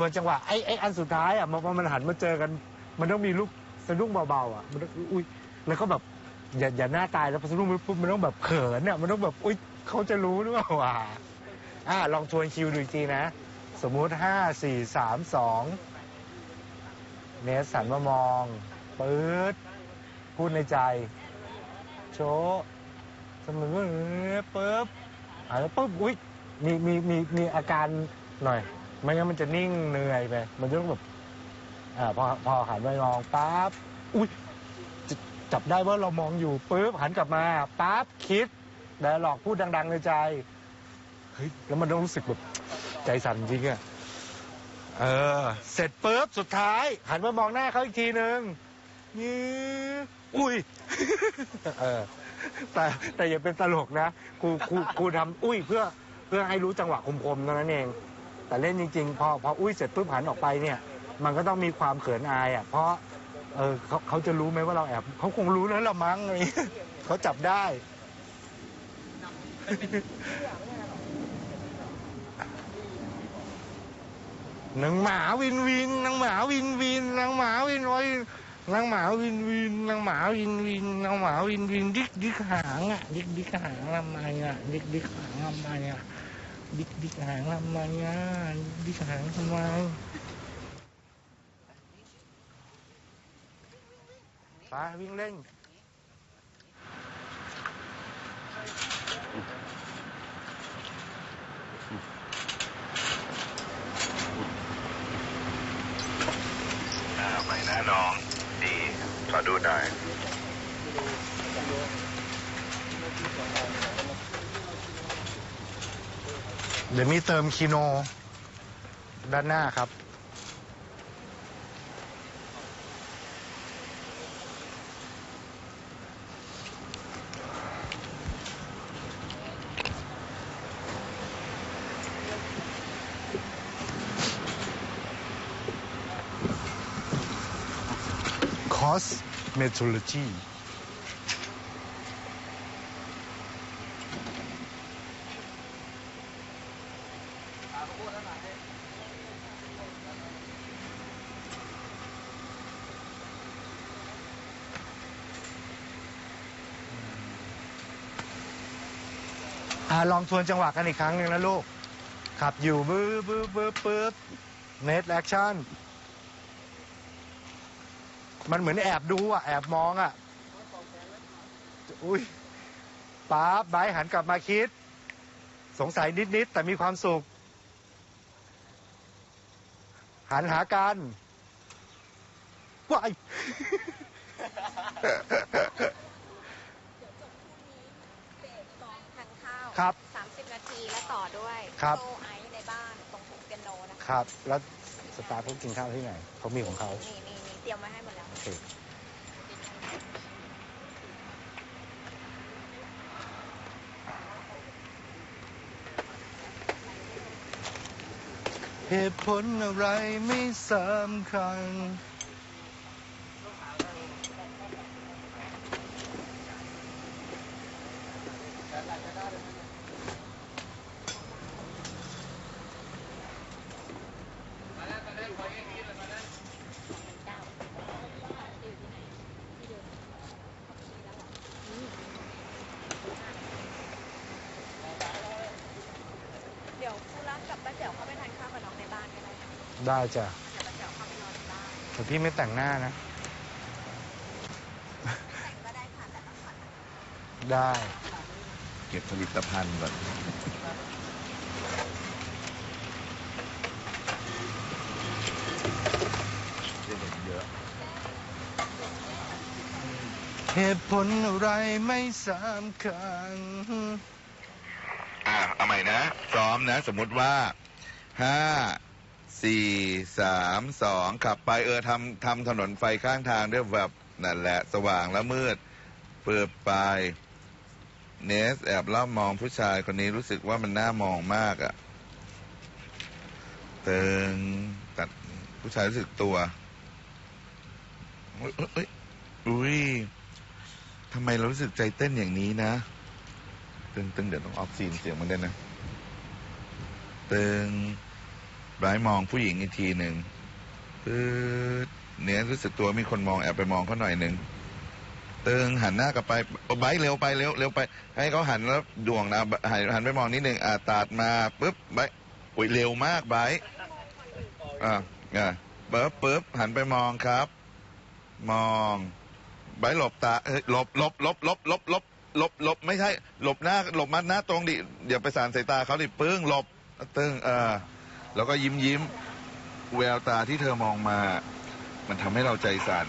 พอจังหวะไอ้ไอ้อันสุดท้ายอะมันพอมันหันมาเจอกัน มันต้องมีลูกสะดุ้งเบาๆอะมันต้องอุ้ยแล้วก็แบบอย่าอย่าหน้าตายแล้วพอสะดุ้งปุ๊บมันต้องแบบเขินอะมันต้องแบบอุ้ยเขาจะรู้หรือเปล่าว่าอะลองทวนคิวดูอีกทีนะ สมมุติห้าสี่สามสองเนสสันมามองปื๊ดพูดในใจ โชว์สมมติว่าปุ๊บอ่าแล้วปุ๊บอุ้ยมีมีมีมีอาการหน่อย ไม่งั้นมันจะนิ่งเหนื่อยไป มันจะต้องแบบอ่าพอพอหันไปมองปั๊บอุ้ยจจับได้ว่าเรามองอยู่ปุ๊บหันกลับมาปั๊บคิดแต่หลอกพูดดัง ๆ ในใจเฮ้ยแล้วมันต้องรู้สึกแบบใจสั่นจริงอะเออ เสร็จปุ๊บสุดท้าย หันมามองหน้าเขาอีกทีหนึ่งนี่อุ้ย เออ แต่แต่อย่าเป็นตลกนะครูครูครูทำอุ้ยเพื่อเพื่อให้รู้จังหวะคมๆเท่านั้นเอง แต่เล่นจริง ๆ พอพออุ้ยเสร็จปุ๊บหันออกไปเนี่ย มันก็ต้องมีความเขินอายอะเพราะเออเขาเขาจะรู้ไหมว่าเราแอบเขาคงรู้แล้วละมั้งอะไรอย่างเงี้ยเขาจับได้ นางหมาวินวินนางหมาวินวินนางหมาวินวินนางหมาวินวินนางหมาวินวินนางหมาวินวินดิกดิกหางอะดิกดิกหางทำไมอะดิกดิกหางทำไมอะ ดิกดิกหางทำไมอะดิกหางทำไมไปวิ่งเล่นอ่าไปนะน้อง ดี ขอดูหน่อย เดี๋ยวมีเติมคีโนด้านหน้าครับคอสเมทรโลจี ลองทวนจังหวะกันอีกครั้งหนึ่งนะลูก ขับอยู่บื้อบื้อบื้อปื๊บเน็ตแอคชั่น มันเหมือนแอบดูอะ แอบมองอะ อุ้ยป๊าบไบหันกลับมาคิด สงสัยนิด ๆ แต่มีความสุข หันหากันว้าย เบรกกองทานข้าว ครับ 30 นาทีแล้วต่อด้วยครับ โซไอซ์ในบ้านตรงถุงเปียโนนะคะครับ แล้วสตาร์เขากินข้าวที่ไหนเขามีของเขานี่นี่นี่เตรียมไว้ให้หมดแล้ว โอเคเหตุผลอะไรไม่สำคัญเดี๋ยวครูรักกับป้าแจ๋วเข้าไปทานข้าวกับน้องในบ้านก็ ได้ค่ะได้จ้ะเดี๋ยวป้าแจ๋วเข้าไปนอนในบ้านแต่พี่ไม่แต่งหน้านะแต่งก็ได้ค่ะแต่ต้องผ่อนได้เก็บผลิตภัณฑ์ก่อนจะเห็นเยอะ เหตุผลอะไรไม่สำคัญอ่าเอาใหม่นะพร้อมนะ สมมุติว่าห้า สี่สามสองขับไปเออทำทำถนนไฟข้างทางด้วยแบบนั่นแหละ สว่างแล้วมืด เปิดไปเนสแอบล่ามองผู้ชายคนนี้รู้สึกว่ามันน่ามองมากอะ่ะเติงตัดผู้ชายรู้สึกตัวเอ้ยเอ้ยเอ้ยอุ้ยทำไมเรารู้สึกใจเต้นอย่างนี้นะ ตึงตึงเดี๋ยวต้องออฟซีนเสียงมันได้นะ ตึง ไบรท์มองผู้หญิงอีกทีหนึ่งปื๊ดเนี่ยรู้สึกตัวมีคนมองแอบไปมองเขาหน่อยหนึ่งตึงหันหน้ากลับไปอาไบรท์เร็วไปเร็วเร็วไป ให้เขาหันแล้วดวงนะหันหันไปมองนิดหนึ่งอ่าตัดมาปุ๊บไบรท์อุ้ยเร็วมากไบรท์อ่าอ่าปุ๊บปุ๊บหันไปมองครับ มองไบรท์หลบตาหลบหลบหลบหลบหลบหลบหลบหลบไม่ใช่ หลบหน้าหลบมาหน้าตรงดิเดี๋ยวไปสารสายตาเขาดิปึ้งหลบตึงเออ แล้วก็ยิ้มยิ้มแววตาที่เธอมองมา มันทำให้เราใจสั่น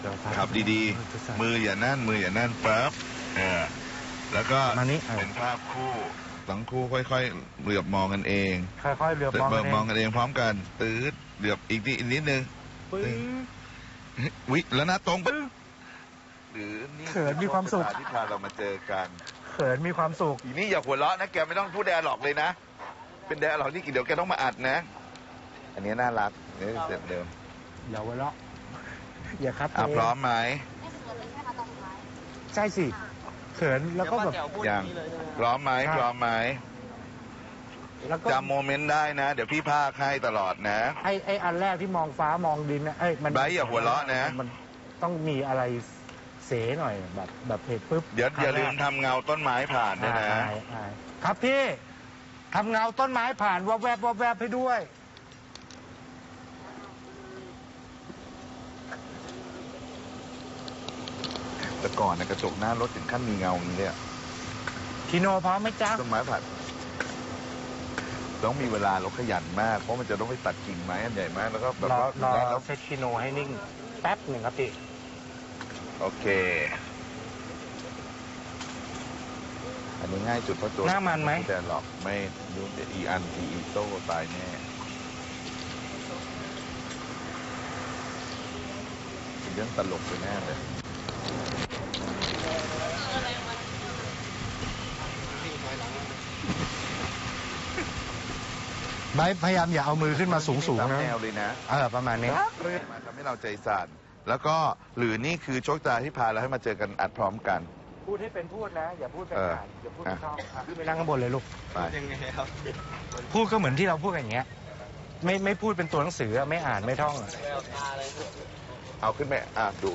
เดี๋ยวขับดีๆ มืออย่านั่นมืออย่านั่นปั๊บเออแล้วก็มานี้เป็นภาพคู่ทั้งคู่ค่อยๆเหลือบมองกันเองค่อยๆเหลือบเหลืมองอบมองกักันนเองพร้อมกันตืดเหลือบอีกนิดอีกนิดนึง ปึ้ง วิแล้วหน้าตรงปึ๊บหรือนี่เขินมีความสุข ที่พาเรามาเจอกัน เขินมีความสุข อีนี่อย่าหัวเราะนะแกไม่ต้องพูดแดร์หลอกเลยนะ เป็นแดร์หลอกนี่เดี๋ยวแกต้องมาอัดนะ อันนี้น่ารักนี่เสร็จเดิมอย่าหัวเราะอย่าคัดอะตัวเงพร้อมไหมใช่สิเขินแล้วก็แบบยังพร้อมไหมครับพร้อมไหมแล้วก็จำโมเมนต์ได้นะ เดี๋ยวพี่พากให้ตลอดนะ ไอ้ไอ้อันแรกที่มองฟ้ามองดินนะเอ้ยมันไบร์ทอย่าหัวเราะนะ มันต้องมีอะไรเสหน่อยแบบแบบเหตุปุ๊บเดี๋ยวครั้งอย่าลืมแรกทำเงาต้นไม้ผ่านด้วยนะอ่าอ่าอ่าครับพี่ ทำเงาต้นไม้ผ่านวับแวบวับแวบให้ด้วย แต่ก่อนนะกระจกหน้ารถถึงขั้นมีเงาอย่างนี้เลยอะทีโนพร้อมไหมจ๊ะ ต้นไม้ผ่านต้องมีเวลาเราขยันมาก เพราะมันจะต้องไปตัดกิ่งไม้อันใหญ่มากแล้วก็แบบรอว่ารอแล้วเซตทีโนให้นิ่ง แป๊บหนึ่งครับพี่ โอเค อันนี้ง่ายสุดเพราะตัวหน้ามันไหม แต่หรอกไม่ยูนอีอันทีอีโต้ตายแน่เป็นเรื่องตลกไปแน่เลยไบร์ทพยายามอย่าเอามือขึ้นมาสูงสูงตามนะแนวเลยนะ เออประมาณนี้มาทำให้เราใจสั่นแล้วก็หรือนี่คือโชคชะตาที่พาเราให้มาเจอกันอัดพร้อมกัน พูดให้เป็นพูดนะ อย่าพูดเป็นเอออ่านอย่าพูดเป็นอะช่องอะขึ้นไปนั่งข้างบนเลยลูก ไปพูดก็เหมือนที่เราพูดกันอย่างเงี้ย ไม่ไม่พูดเป็นตัวหนังสืออะไม่อ่านไม่ท่องอะเอาขึ้นไปอะดู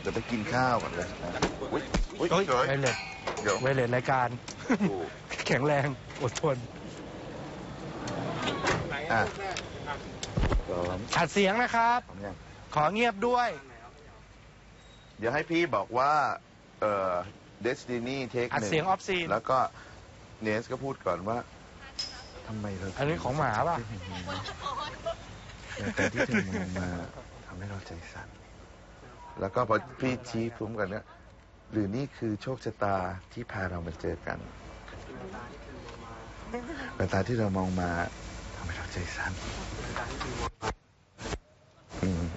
เดี๋ยวไปกินข้าวก่อนเลยอุ้ยอุ้ยเฮ้ยเดี๋ยวไวเลสเดี๋ยวไวเลสรายการ ดู แข็งแรงอดทนอะพร้อมอัดเสียงนะครับพร้อมยัง ขอเงียบด้วย เดี๋ยวให้พี่บอกว่า เอ่อ Destiny Take อัดหนึ่งเสียงออฟซีน แล้วก็เนสก็พูดก่อนว่าทำไมเราอันนี้ของหมาป่ะ แต่การที่เธอมองมาทำให้เราใจสั่น แล้วก็พอพี่ชี้พร้อมกันเนี่ยหรือนี่คือโชคชะตาที่พาเรามาเจอกันแววตาที่เรามองมาทำให้เราใจสั่นอืม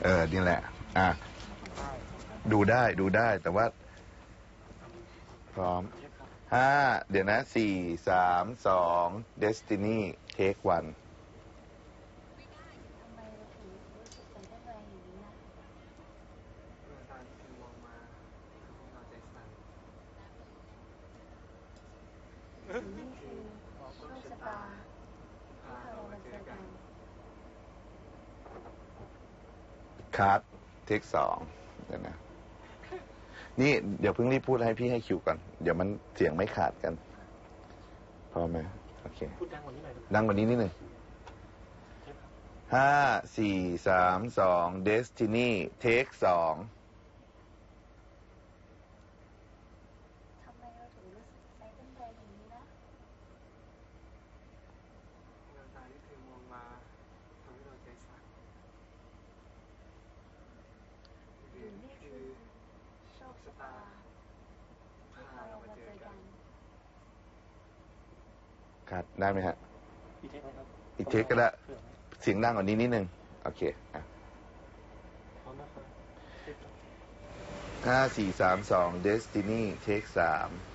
เออนี่แหละ อะ ดูได้ดูได้ แต่ว่า พร้อมห้าเดี๋ยวนะสี่สามสอง Destiny Take One คั ดเทคสองเดี๋ยวนะ นี่เดี๋ยวเพิ่งรีบพูดให้พี่ให้คิวก่อน เดี๋ยวมันเสียงไม่ขาดกันพร้อมไหมโอเคดังกว่านี้นิดหนึ่งห้าสี่สามสองเดสตินีเทคสอง ได้ไหมฮะ อีกเทคกกัได้เสียงดังกว่านี้นิดนึง โอเคอะห้าสี่สามสองเดสตินีเทคสาม Destiny Take 3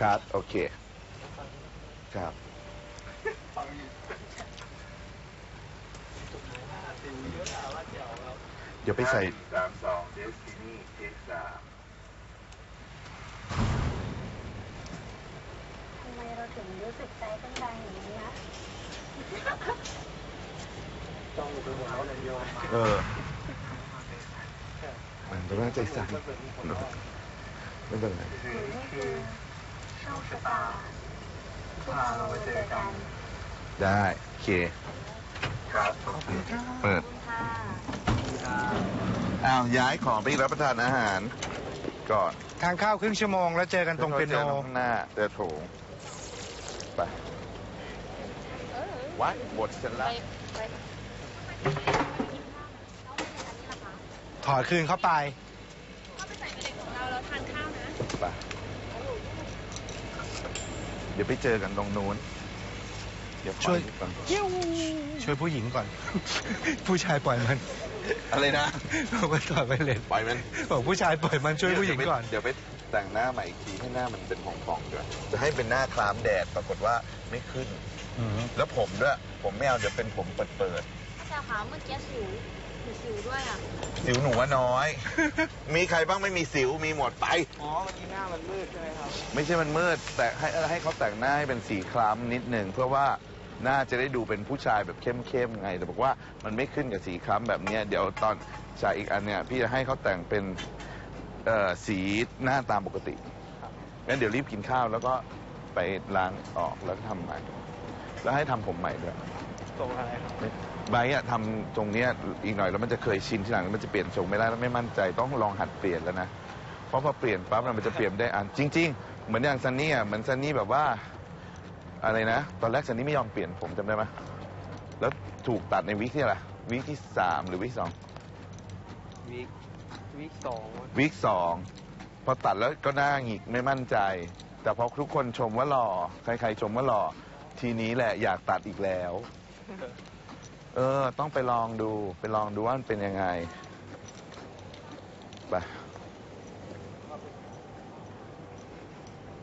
ครับ โอเค ครับ เดี๋ยวไปใส่ สามสองเดสตินีเทสามทำไมเราถึงรู้สึกใจเต้นแรงอย่างนี้นะจ้องอยู่ไปหมดแล้วเลยโยมเออ มันจะน่าใจสั่นไม่เป็นไรหรือนี่คือโชคชะตาที่พาเรามาเจอกัน ได้โอเค ครับเปิดค่ะอ้าวย้ายของไปรับประทานอาหาร ก่อนทานข้าวครึ่งชั่วโมงแล้วเจอกันตรงเปียโนจอข้างหน้าเจอโถงไปวัดบทเสร็จแล้วถอดคืนเข้าไปเราเราทานข้าวนะไปเดี๋ยวไปเจอกันตรงนู้น เดี๋ยวขอช่วยก่อนช่วยผู้หญิงก่อน ผู้ชายปล่อยมันอะไรนะบอกว่าถอดไปเลยปล่อยมันบอกผู้ชายปล่อยมันช่วยผู้หญิงก่อน เดี๋ยวไปแต่งหน้าใหม่อีกทีให้หน้ามันเป็นผ่องๆด้วยจะให้เป็นหน้าคล้ามแดดปรากฏว่าไม่ขึ้นอืมแล้วผมด้วย ผมไม่เอาเดี๋ยวเป็นผมเปิดแต่ขาเมื่อกี้สิว มีสิวด้วยอะๆสิวหนูว่าน้อย มีใครบ้างไม่มีสิวมีหมดไป อ๋อเมื่อกี้หน้ามันมืดใช่ไหมครับไม่ใช่มันมืด แต่ให้ให้เขาแต่งหน้าให้เป็นสีคล้ำนิดหนึ่งเพื่อว่าหน้าจะได้ดูเป็นผู้ชายแบบเข้มๆไง แต่บอกว่ามันไม่ขึ้นกับสีคล้ำแบบเนี้ยเดี๋ยวตอนฉากอีกอันเนี่ยพี่จะให้เขาแต่งเป็นเอ่อสีหน้าตามปกติงั้นเดี๋ยวรีบกินข้าวแล้วก็ไปล้างออกแล้วก็ทำใหม่ แล้วให้ทำผมใหม่ด้วย ตรงอะไรครับไบร์ทอะทำตรงเนี้ยอีกหน่อยแล้วมันจะเคยชินทีหลังแล้วมันจะเปลี่ยนทรงไม่ได้แล้วไม่มั่นใจต้องลองหัดเปลี่ยนแล้วนะ เพราะพอเปลี่ยนปั๊บน่ะมันจะเปลี่ยนได้อันจริง ๆ เหมือนอย่างซันนี่อะเหมือนซันนี่แบบว่าอะไรนะ ตอนแรกซันนี่ไม่ยอมเปลี่ยนผมจำได้ไหมแล้วถูกตัดในวิกที่อะไรวิกที่สามหรือวิกสองวีควีคสองวิกสองพอตัดแล้วก็หน้าหงิกไม่มั่นใจ แต่พอทุกคนชมว่าหล่อใครๆชมว่าหล่อทีนี้แหละอยากตัดอีกแล้ว เออ ต้องไปลองดู ไปลองดูว่ามันเป็นยังไง ไป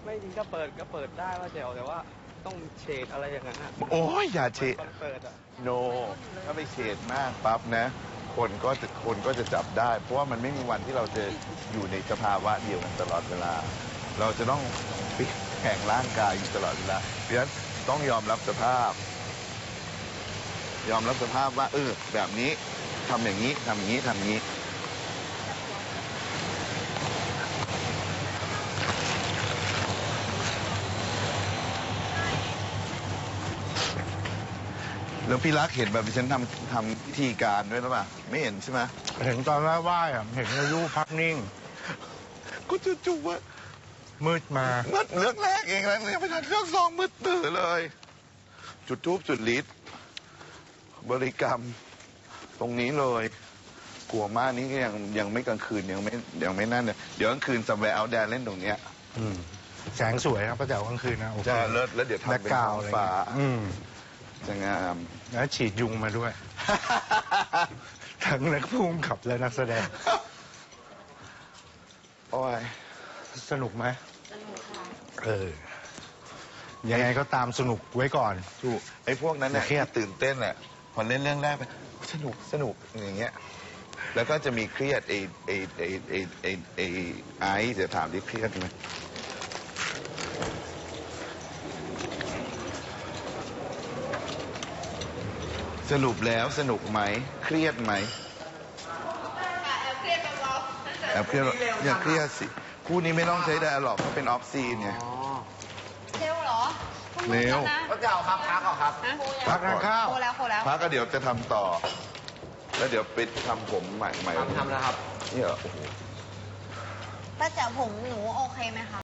ไม่จริงก็เปิดก็เปิดได้ว่าเจ๋วแต่ว่าต้องเฉดอะไรอย่างนั้นอะโอ้ยอย่าเฉดคอนเสิร์ตอะ โน ถ้าไปเฉดมากปั๊บนะ คนก็จะคนก็จะจับได้ เพราะว่ามันไม่มีวันที่เราจะอยู่ในสภาวะเดียวกันตลอดเวลา เราจะต้องเปลี่ยนแข่งร่างกายอยู่ตลอดเวลาเพราะฉะนั้นต้องยอมรับสภาพ ยอมรับสภาพว่า เออ แบบนี้ทำอย่างนี้ทำอย่างนี้ทำอย่างนี้ แล้วพี่รักเห็นแบบที่ฉันทำทำพิธีการด้วยหรือเปล่าไม่เห็นใช่ไหมเห็นตอนแรกไหว้อะเห็นอายุพักนิ่ง ก็จู่ๆว่ามืดมา มืดเลือกแรกเองแล้วเนี่ยไปทันเลือกสองมืดตื่นเลย จุดทูบจุดลิด บริกรรมตรงนี้เลยกลัวมากนี่ก็ยังยังไม่กลางคืนยังไม่ยังไม่นั่นเนี่ยเดี๋ยวกลางคืนซัมแวร์เอาแดนเล่นตรงเนี้ยอืมแสงสวยครับป้าแจ๋วกลางคืนนะโอเคจะเลิศแล้วเดี๋ยวแบ็ทำคเป็นกราท้วองอะไรฟ้าเงี้ยอืมจะงาม แล้วฉีดยุงมาด้วย ทั้งนักพุ่มขับและนักแสดง โอ้ยสนุกไหมสนุกค่ะเออ ยังไงก็ตามสนุกไว้ก่อน ถูกไอ้พวกนั้นเนี่ยเครียด ที่ตื่นเต้นอะ พอเล่นเรื่องแรกไปสนุกสนุกอย่างเงี้ย แล้วก็จะมีเครียดไอ้ไอ้ไอ้ไอ้ไอ้ไอ้ไอ้เดี๋ยวถามดิเครียดไหมสรุปแล้วสนุกไหมเครียดไหมแอบเครียดเบาๆแอบเครียดอย่าเครียดสิคู่นี้ไม่ต้องใช้ไดอะล็อกเขาเป็นออฟซีนไงเร็วเหรอเร็วก็ จะเอาครับพักเอครับ พักทานข้าวโคแล้วโคแล้ว พักก็เดี๋ยวจะทำต่อ แล้วเดี๋ยวไปทำผมใหม่ใหม่ทำทำแล้วครับ นี่เหรอโอ้โห ป้าแจ๋วผมหนูโอเคไหมคะ